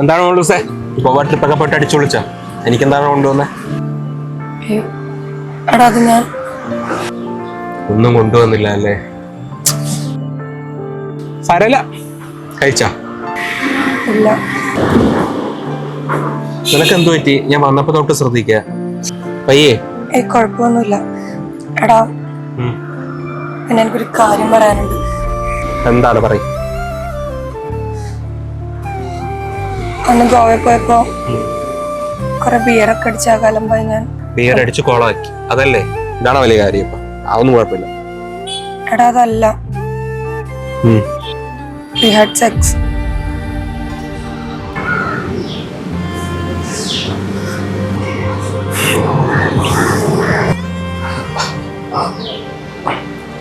എന്താണ് കൊണ്ടുവസേ ഗോവ ട്രിപ്പൊക്കെ പോയിട്ട് അടിച്ചു വിളിച്ചാ എനിക്കെന്താണ് കൊണ്ടുവന്നേ? ഒന്നും കൊണ്ടുവന്നില്ല അല്ലേ? സാരല്ല കഴിച്ചാ? നിനക്ക് എന്തു പറ്റി? ഞാൻ വന്നപ്പോ തൊട്ട് ശ്രദ്ധിക്ക. പയ്യേ. ഏ കുഴപ്പമൊന്നുമില്ല എടാ. പിന്നെ എനിക്കൊരു കാര്യം പറയാനുണ്ട്. എന്താണ് പറയും? അന്ന് ഗോവ പോയപ്പോ കൊറേ ബിയറൊക്കെ അടിച്ച കലമ്പായി ഞാൻ. ബിയർ അടിച്ച് കോളാക്കി. അതല്ലേ? ഇതാണ് വലിയ കാര്യം ഇപ്പൊ. അതൊന്നും കുഴപ്പമില്ല. എടാ അതല്ല. വി ഹാഡ് സെക്സ്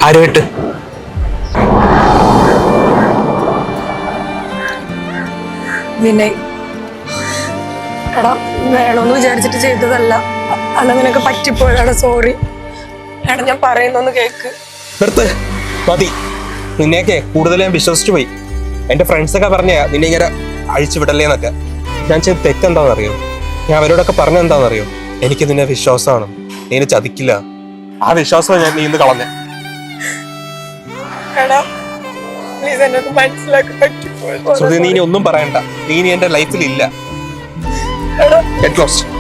ആരുമായിട്ട് വിനയ്. എടാ വേണമെന്ന് വിചാരിച്ചിട്ട് ചെയ്തതല്ല. അ- അന്ന് നിനക്ക് പറ്റിപ്പോയതാണ് സോറി എടാ ഞാൻ പറയുന്നൊന്ന് കേക്ക്. നിർത്ത്. മതി. നിന്നെയൊക്കെ കൂടുതൽ ഞാൻ വിശ്വസിച്ചു പോയി. എന്റെ ഫ്രണ്ട്സൊക്കെ പറഞ്ഞ നിന്നെ ഇങ്ങനെ അഴിച്ചു വിടല്ലേന്നൊക്കെ ഞാൻ ചെയ്ത് തെറ്റെന്താണെന്നറിയോ? ഞാൻ അവരോടൊക്കെ പറഞ്ഞ എന്താണെന്നറിയോ? എനിക്ക് നിന്നെ വിശ്വാസമാണ്. നീ ചതിക്കില്ല. ആ വിശ്വാസമാണ് ഞാൻ നീ ഇന്ന് കളഞ്ഞ ശ്രുതി നീ ഇനി ഒന്നും പറയണ്ട. നീ ഇനി എന്റെ ലൈഫിൽ ഇല്ല. Get lost.